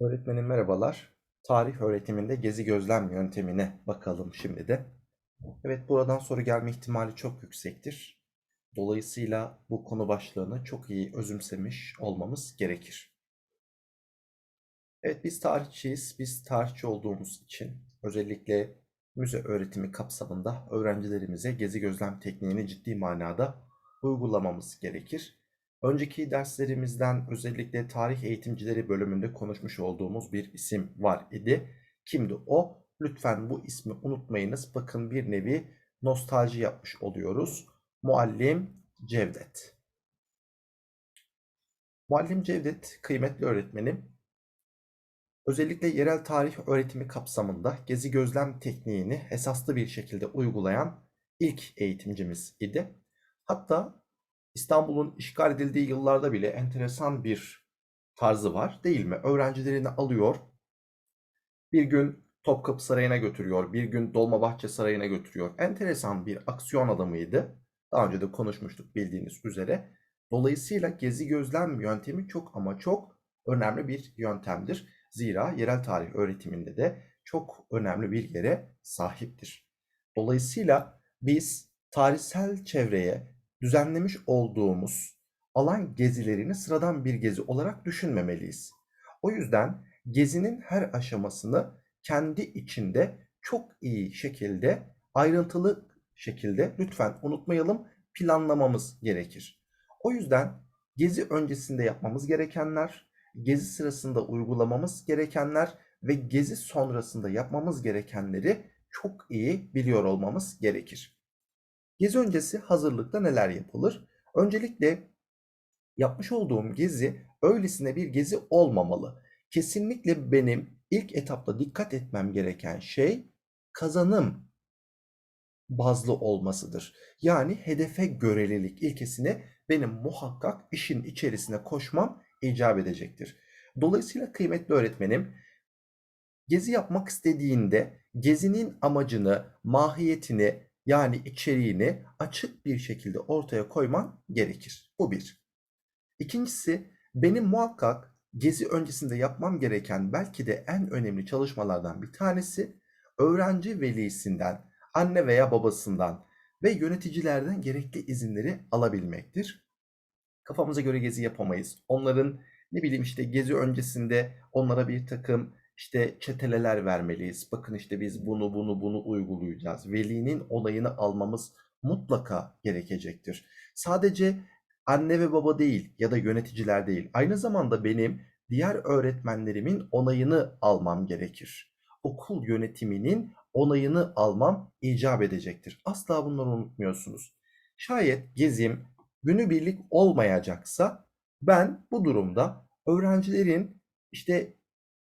Öğretmenim merhabalar. Tarih öğretiminde gezi gözlem yöntemine bakalım şimdi de. Evet buradan soru gelme ihtimali çok yüksektir. Dolayısıyla bu konu başlığını çok iyi özümsemiş olmamız gerekir. Evet biz tarihçiyiz. Biz tarihçi olduğumuz için özellikle müze öğretimi kapsamında öğrencilerimize gezi gözlem tekniğini ciddi manada uygulamamız gerekir. Önceki derslerimizden özellikle tarih eğitimcileri bölümünde konuşmuş olduğumuz bir isim var idi. Kimdi o? Lütfen bu ismi unutmayınız. Bakın bir nevi nostalji yapmış oluyoruz. Muallim Cevdet. Muallim Cevdet kıymetli öğretmenim. Özellikle yerel tarih öğretimi kapsamında gezi gözlem tekniğini esaslı bir şekilde uygulayan ilk eğitimcimiz idi. Hatta İstanbul'un işgal edildiği yıllarda bile enteresan bir tarzı var değil mi? Öğrencilerini alıyor, bir gün Topkapı Sarayı'na götürüyor, bir gün Dolmabahçe Sarayı'na götürüyor. Enteresan bir aksiyon adamıydı. Daha önce de konuşmuştuk bildiğiniz üzere. Dolayısıyla gezi gözlem yöntemi çok ama çok önemli bir yöntemdir. Zira yerel tarih öğretiminde de çok önemli bir yere sahiptir. Dolayısıyla biz tarihsel çevreye düzenlemiş olduğumuz alan gezilerini sıradan bir gezi olarak düşünmemeliyiz. O yüzden gezinin her aşamasını kendi içinde çok iyi şekilde, ayrıntılı şekilde lütfen unutmayalım planlamamız gerekir. O yüzden gezi öncesinde yapmamız gerekenler, gezi sırasında uygulamamız gerekenler ve gezi sonrasında yapmamız gerekenleri çok iyi biliyor olmamız gerekir. Gezi öncesi hazırlıkta neler yapılır? Öncelikle yapmış olduğum gezi öylesine bir gezi olmamalı. Kesinlikle benim ilk etapta dikkat etmem gereken şey kazanım bazlı olmasıdır. Yani hedefe görelilik ilkesini benim muhakkak işin içerisine koşmam icap edecektir. Dolayısıyla kıymetli öğretmenim gezi yapmak istediğinde gezinin amacını, mahiyetini yani içeriğini açık bir şekilde ortaya koyman gerekir. Bu bir. İkincisi benim muhakkak gezi öncesinde yapmam gereken belki de en önemli çalışmalardan bir tanesi öğrenci velisinden, anne veya babasından ve yöneticilerden gerekli izinleri alabilmektir. Kafamıza göre gezi yapamayız. Onların ne bileyim işte gezi öncesinde onlara bir takım işte çeteleler vermeliyiz. Bakın işte biz bunu bunu bunu uygulayacağız. Velinin onayını almamız mutlaka gerekecektir. Sadece anne ve baba değil ya da yöneticiler değil. Aynı zamanda benim diğer öğretmenlerimin onayını almam gerekir. Okul yönetiminin onayını almam icap edecektir. Asla bunları unutmuyorsunuz. Şayet gezim günübirlik olmayacaksa ben bu durumda öğrencilerin işte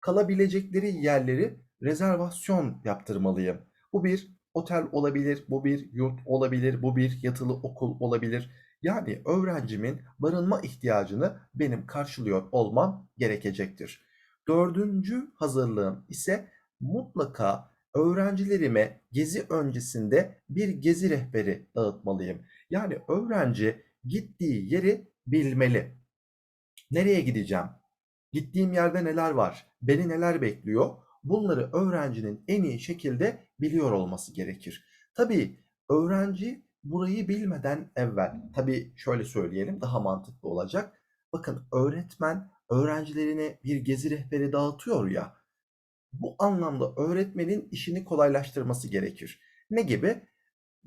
kalabilecekleri yerleri rezervasyon yaptırmalıyım. Bu bir otel olabilir, bu bir yurt olabilir, bu bir yatılı okul olabilir. Yani öğrencimin barınma ihtiyacını benim karşılıyor olmam gerekecektir. Dördüncü hazırlığım ise mutlaka öğrencilerime gezi öncesinde bir gezi rehberi dağıtmalıyım. Yani öğrenci gittiği yeri bilmeli. Nereye gideceğim? Gittiğim yerde neler var? Beni neler bekliyor? Bunları öğrencinin en iyi şekilde biliyor olması gerekir. Tabii öğrenci burayı bilmeden evvel, tabii şöyle söyleyelim daha mantıklı olacak. Bakın öğretmen öğrencilerine bir gezi rehberi dağıtıyor ya. Bu anlamda öğretmenin işini kolaylaştırması gerekir. Ne gibi?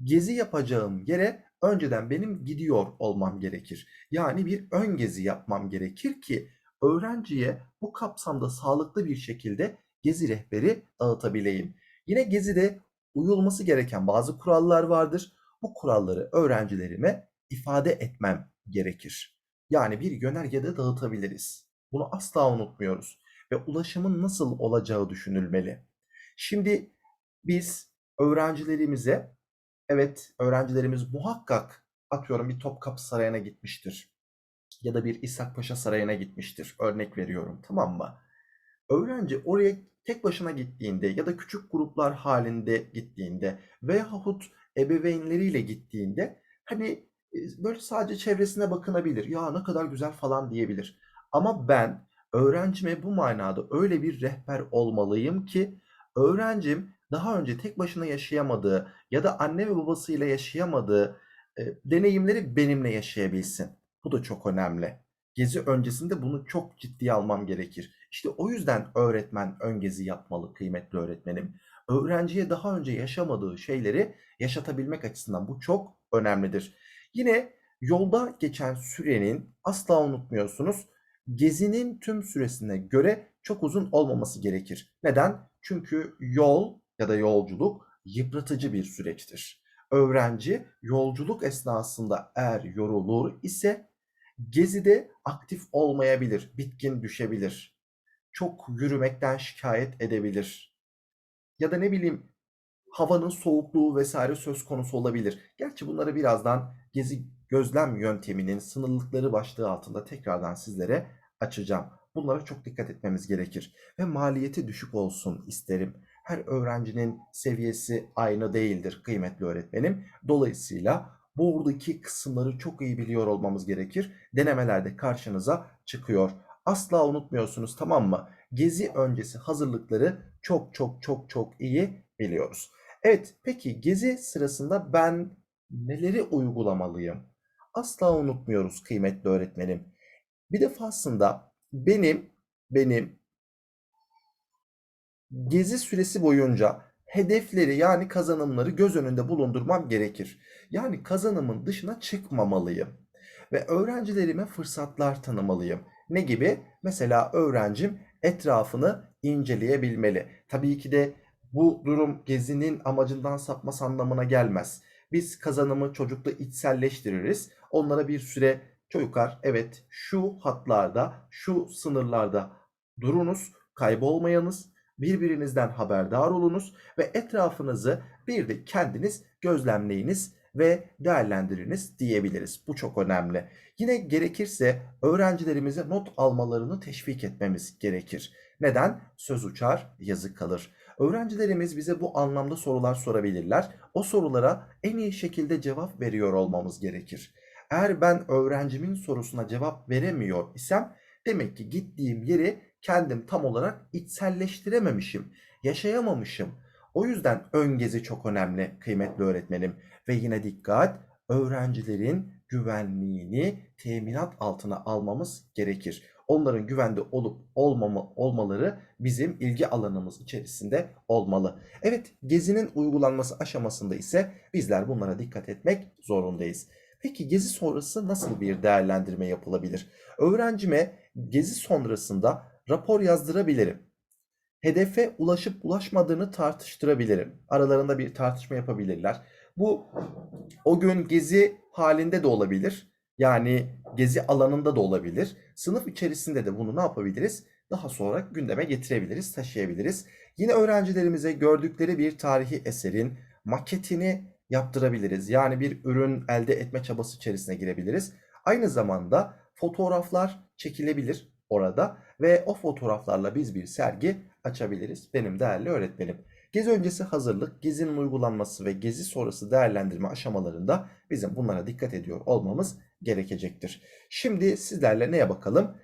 Gezi yapacağım yere önceden benim gidiyor olmam gerekir. Yani bir ön gezi yapmam gerekir ki öğrenciye bu kapsamda sağlıklı bir şekilde gezi rehberi dağıtabileyim. Yine gezide uyulması gereken bazı kurallar vardır. Bu kuralları öğrencilerime ifade etmem gerekir. Yani bir yönergede dağıtabiliriz. Bunu asla unutmuyoruz ve ulaşımın nasıl olacağı düşünülmeli. Şimdi biz öğrencilerimize evet öğrencilerimiz muhakkak atıyorum bir Topkapı Sarayı'na gitmiştir ya da bir İshak Paşa Sarayı'na gitmiştir. Örnek veriyorum tamam mı? Öğrenci oraya tek başına gittiğinde ya da küçük gruplar halinde gittiğinde veyahut ebeveynleriyle gittiğinde hani e, böyle sadece çevresine bakınabilir. Ya ne kadar güzel falan diyebilir. Ama ben öğrencime bu manada öyle bir rehber olmalıyım ki öğrencim daha önce tek başına yaşayamadığı ya da anne ve babasıyla yaşayamadığı e, deneyimleri benimle yaşayabilsin. Bu da çok önemli. Gezi öncesinde bunu çok ciddiye almam gerekir. İşte o yüzden öğretmen ön gezi yapmalı kıymetli öğretmenim. Öğrenciye daha önce yaşamadığı şeyleri yaşatabilmek açısından bu çok önemlidir. Yine yolda geçen sürenin asla unutmuyorsunuz gezinin tüm süresine göre çok uzun olmaması gerekir. Neden? Çünkü yol ya da yolculuk yıpratıcı bir süreçtir. Öğrenci yolculuk esnasında eğer yorulur ise gezide aktif olmayabilir, bitkin düşebilir. Çok yürümekten şikayet edebilir. Ya da ne bileyim havanın soğukluğu vesaire söz konusu olabilir. Gerçi bunları birazdan gezi gözlem yönteminin sınırlılıkları başlığı altında tekrardan sizlere açacağım. Bunlara çok dikkat etmemiz gerekir ve maliyeti düşük olsun isterim. Her öğrencinin seviyesi aynı değildir kıymetli öğretmenim. Dolayısıyla buradaki kısımları çok iyi biliyor olmamız gerekir. Denemelerde karşınıza çıkıyor. Asla unutmuyorsunuz tamam mı? Gezi öncesi hazırlıkları çok çok çok çok iyi biliyoruz. Evet peki gezi sırasında ben neleri uygulamalıyım? Asla unutmuyoruz kıymetli öğretmenim. Bir defasında benim benim gezi süresi boyunca hedefleri yani kazanımları göz önünde bulundurmam gerekir. Yani kazanımın dışına çıkmamalıyım ve öğrencilerime fırsatlar tanımalıyım. Ne gibi? Mesela öğrencim etrafını inceleyebilmeli. Tabii ki de bu durum gezinin amacından sapması anlamına gelmez. Biz kazanımı çocukla içselleştiririz. Onlara bir süre çocuklar evet şu hatlarda, şu sınırlarda durunuz, kaybolmayanız, birbirinizden haberdar olunuz ve etrafınızı bir de kendiniz gözlemleyiniz ve değerlendiriniz diyebiliriz. Bu çok önemli. Yine gerekirse öğrencilerimize not almalarını teşvik etmemiz gerekir. Neden? Söz uçar, yazı kalır. Öğrencilerimiz bize bu anlamda sorular sorabilirler. O sorulara en iyi şekilde cevap veriyor olmamız gerekir. Eğer ben öğrencimin sorusuna cevap veremiyor isem demek ki gittiğim yeri kendim tam olarak içselleştirememişim, yaşayamamışım. O yüzden ön gezi çok önemli kıymetli öğretmenim ve yine dikkat öğrencilerin güvenliğini teminat altına almamız gerekir. Onların güvende olup olmama, olmaları bizim ilgi alanımız içerisinde olmalı. Evet, gezinin uygulanması aşamasında ise bizler bunlara dikkat etmek zorundayız. Peki gezi sonrası nasıl bir değerlendirme yapılabilir? Öğrencime gezi sonrasında rapor yazdırabilirim. Hedefe ulaşıp ulaşmadığını tartıştırabilirim. Aralarında bir tartışma yapabilirler. Bu o gün gezi halinde de olabilir. Yani gezi alanında da olabilir. Sınıf içerisinde de bunu ne yapabiliriz? Daha sonra gündeme getirebiliriz, taşıyabiliriz. Yine öğrencilerimize gördükleri bir tarihi eserin maketini yaptırabiliriz. Yani bir ürün elde etme çabası içerisine girebiliriz. Aynı zamanda fotoğraflar çekilebilir orada ve o fotoğraflarla biz bir sergi açabiliriz. Benim değerli öğretmenim. Gezi öncesi hazırlık, gezinin uygulanması ve gezi sonrası değerlendirme aşamalarında bizim bunlara dikkat ediyor olmamız gerekecektir. Şimdi sizlerle neye bakalım?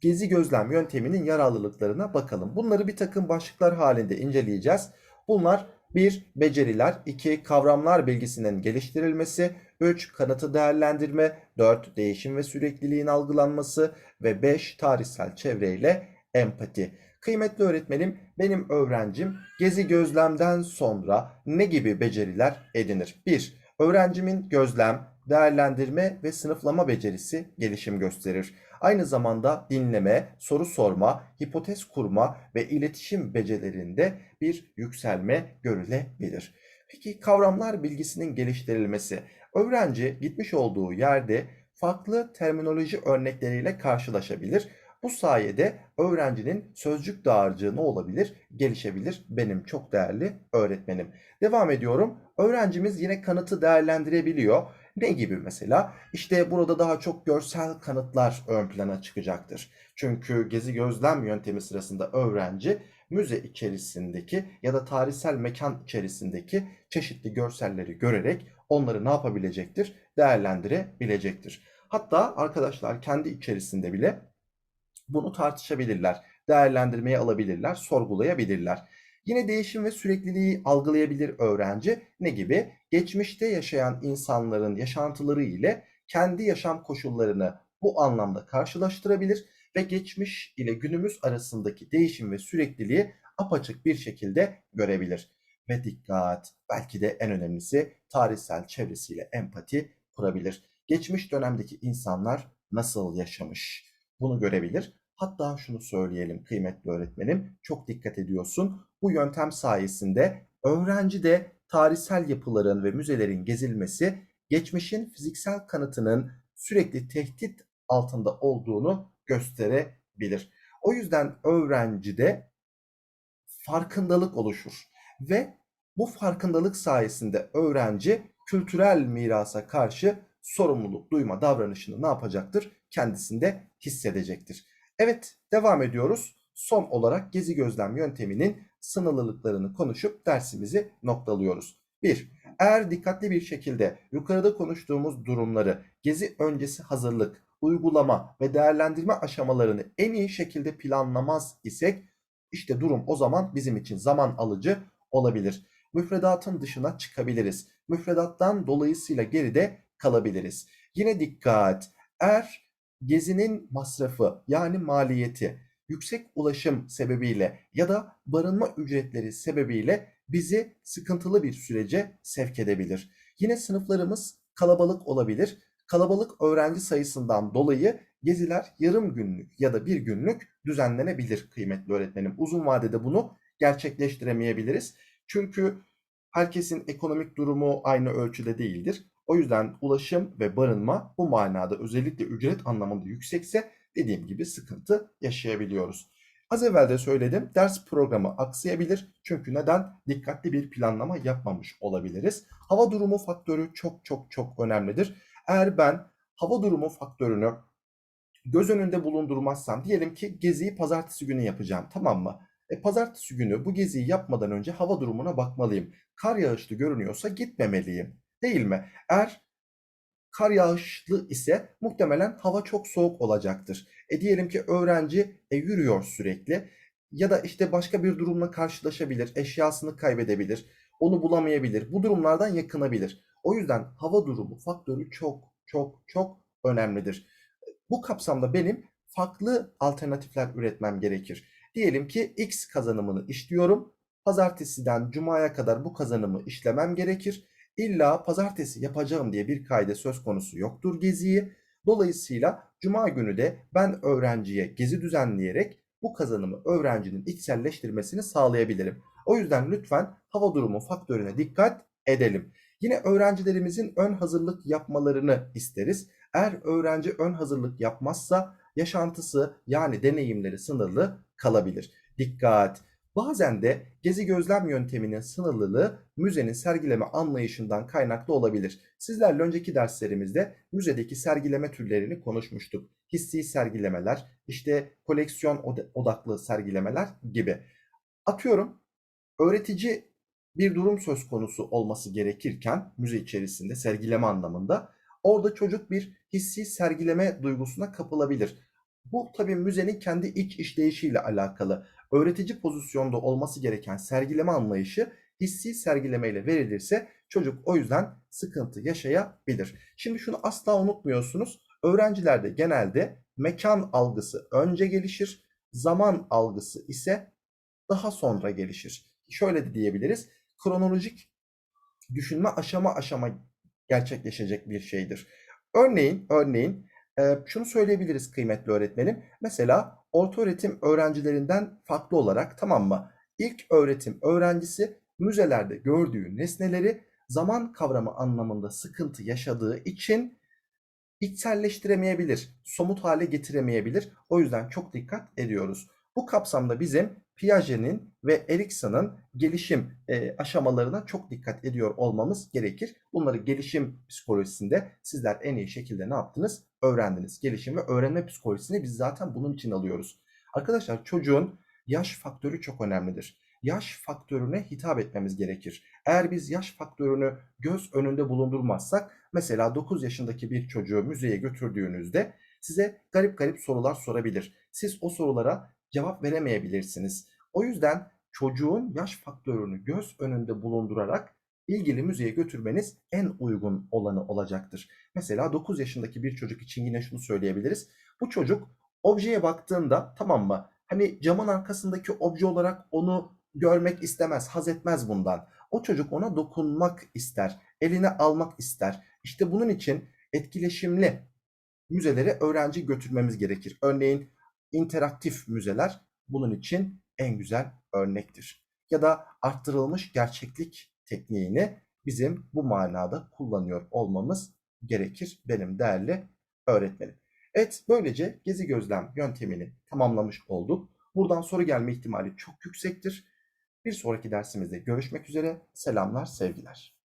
Gezi gözlem yönteminin yararlılıklarına bakalım. Bunları bir takım başlıklar halinde inceleyeceğiz. Bunlar 1. Beceriler 2. Kavramlar bilgisinin geliştirilmesi 3. Kanıtı değerlendirme 4. Değişim ve sürekliliğin algılanması ve 5. Tarihsel çevreyle empati. Kıymetli öğretmenim, benim öğrencim gezi gözlemden sonra ne gibi beceriler edinir? 1. Öğrencimin gözlem, değerlendirme ve sınıflama becerisi gelişim gösterir. Aynı zamanda dinleme, soru sorma, hipotez kurma ve iletişim becerilerinde bir yükselme görülebilir. Peki kavramlar bilgisinin geliştirilmesi. Öğrenci gitmiş olduğu yerde farklı terminoloji örnekleriyle karşılaşabilir. Bu sayede öğrencinin sözcük dağarcığı ne olabilir? Gelişebilir. Benim çok değerli öğretmenim. Devam ediyorum. Öğrencimiz yine kanıtı değerlendirebiliyor. Ne gibi mesela? İşte burada daha çok görsel kanıtlar ön plana çıkacaktır. Çünkü gezi gözlem yöntemi sırasında öğrenci müze içerisindeki ya da tarihsel mekan içerisindeki çeşitli görselleri görerek onları ne yapabilecektir? Değerlendirebilecektir. Hatta arkadaşlar kendi içerisinde bile Bunu tartışabilirler, değerlendirmeye alabilirler, sorgulayabilirler. Yine değişim ve sürekliliği algılayabilir öğrenci. Ne gibi? Geçmişte yaşayan insanların yaşantıları ile kendi yaşam koşullarını bu anlamda karşılaştırabilir ve geçmiş ile günümüz arasındaki değişim ve sürekliliği apaçık bir şekilde görebilir. Ve dikkat, belki de en önemlisi tarihsel çevresiyle empati kurabilir. Geçmiş dönemdeki insanlar nasıl yaşamış? Bunu görebilir. Hatta şunu söyleyelim kıymetli öğretmenim, çok dikkat ediyorsun. Bu yöntem sayesinde öğrenci de tarihsel yapıların ve müzelerin gezilmesi geçmişin fiziksel kanıtının sürekli tehdit altında olduğunu gösterebilir. O yüzden öğrencide farkındalık oluşur ve bu farkındalık sayesinde öğrenci kültürel mirasa karşı sorumluluk duyma davranışını ne yapacaktır? Kendisinde hissedecektir. Evet, devam ediyoruz. Son olarak gezi gözlem yönteminin sınırlılıklarını konuşup dersimizi noktalıyoruz. 1. Eğer dikkatli bir şekilde yukarıda konuştuğumuz durumları gezi öncesi hazırlık, uygulama ve değerlendirme aşamalarını en iyi şekilde planlamaz isek işte durum o zaman bizim için zaman alıcı olabilir. Müfredatın dışına çıkabiliriz. Müfredattan dolayısıyla geride kalabiliriz. Yine dikkat. Eğer gezinin masrafı yani maliyeti yüksek ulaşım sebebiyle ya da barınma ücretleri sebebiyle bizi sıkıntılı bir sürece sevk edebilir. Yine sınıflarımız kalabalık olabilir. Kalabalık öğrenci sayısından dolayı geziler yarım günlük ya da bir günlük düzenlenebilir kıymetli öğretmenim. Uzun vadede bunu gerçekleştiremeyebiliriz. Çünkü herkesin ekonomik durumu aynı ölçüde değildir. O yüzden ulaşım ve barınma bu manada özellikle ücret anlamında yüksekse dediğim gibi sıkıntı yaşayabiliyoruz. Az evvel de söyledim ders programı aksayabilir. Çünkü neden? Dikkatli bir planlama yapmamış olabiliriz. Hava durumu faktörü çok çok çok önemlidir. Eğer ben hava durumu faktörünü göz önünde bulundurmazsam diyelim ki geziyi pazartesi günü yapacağım tamam mı? E, pazartesi günü bu geziyi yapmadan önce hava durumuna bakmalıyım. Kar yağışlı görünüyorsa gitmemeliyim. Değil mi? Eğer kar yağışlı ise muhtemelen hava çok soğuk olacaktır. E diyelim ki öğrenci e, yürüyor sürekli ya da işte başka bir durumla karşılaşabilir, eşyasını kaybedebilir, onu bulamayabilir. Bu durumlardan yakınabilir. O yüzden hava durumu faktörü çok çok çok önemlidir. Bu kapsamda benim farklı alternatifler üretmem gerekir. Diyelim ki X kazanımını işliyorum. Pazartesiden Cuma'ya kadar bu kazanımı işlemem gerekir. İlla pazartesi yapacağım diye bir kaide söz konusu yoktur geziyi. Dolayısıyla Cuma günü de ben öğrenciye gezi düzenleyerek bu kazanımı öğrencinin içselleştirmesini sağlayabilirim. O yüzden lütfen hava durumu faktörüne dikkat edelim. Yine öğrencilerimizin ön hazırlık yapmalarını isteriz. Eğer öğrenci ön hazırlık yapmazsa yaşantısı yani deneyimleri sınırlı kalabilir. Dikkat! Bazen de gezi gözlem yönteminin sınırlılığı müzenin sergileme anlayışından kaynaklı olabilir. Sizlerle önceki derslerimizde müzedeki sergileme türlerini konuşmuştuk. Hissi sergilemeler, işte koleksiyon odaklı sergilemeler gibi. Atıyorum öğretici bir durum söz konusu olması gerekirken müze içerisinde sergileme anlamında orada çocuk bir hissi sergileme duygusuna kapılabilir. Bu tabii müzenin kendi iç işleyişiyle alakalı. Öğretici pozisyonda olması gereken sergileme anlayışı hissi sergilemeyle verilirse çocuk o yüzden sıkıntı yaşayabilir. Şimdi şunu asla unutmuyorsunuz. Öğrencilerde genelde mekan algısı önce gelişir, zaman algısı ise daha sonra gelişir. Şöyle de diyebiliriz. Kronolojik düşünme aşama aşama gerçekleşecek bir şeydir. Örneğin, örneğin şunu söyleyebiliriz kıymetli öğretmenim. Mesela orta öğretim öğrencilerinden farklı olarak tamam mı? İlk öğretim öğrencisi müzelerde gördüğü nesneleri zaman kavramı anlamında sıkıntı yaşadığı için içselleştiremeyebilir, somut hale getiremeyebilir. O yüzden çok dikkat ediyoruz. Bu kapsamda bizim Piaget'in ve Erikson'un gelişim e, aşamalarına çok dikkat ediyor olmamız gerekir. Bunları gelişim psikolojisinde sizler en iyi şekilde ne yaptınız? Öğrendiniz. Gelişim ve öğrenme psikolojisini biz zaten bunun için alıyoruz. Arkadaşlar çocuğun yaş faktörü çok önemlidir. Yaş faktörüne hitap etmemiz gerekir. Eğer biz yaş faktörünü göz önünde bulundurmazsak mesela 9 yaşındaki bir çocuğu müzeye götürdüğünüzde size garip garip sorular sorabilir. Siz o sorulara cevap veremeyebilirsiniz. O yüzden çocuğun yaş faktörünü göz önünde bulundurarak ilgili müzeye götürmeniz en uygun olanı olacaktır. Mesela 9 yaşındaki bir çocuk için yine şunu söyleyebiliriz. Bu çocuk objeye baktığında tamam mı? Hani camın arkasındaki obje olarak onu görmek istemez, haz etmez bundan. O çocuk ona dokunmak ister, eline almak ister. İşte bunun için etkileşimli müzelere öğrenci götürmemiz gerekir. Örneğin interaktif müzeler bunun için en güzel örnektir. Ya da arttırılmış gerçeklik tekniğini bizim bu manada kullanıyor olmamız gerekir benim değerli öğretmenim. Evet böylece gezi gözlem yöntemini tamamlamış olduk. Buradan soru gelme ihtimali çok yüksektir. Bir sonraki dersimizde görüşmek üzere. Selamlar, sevgiler.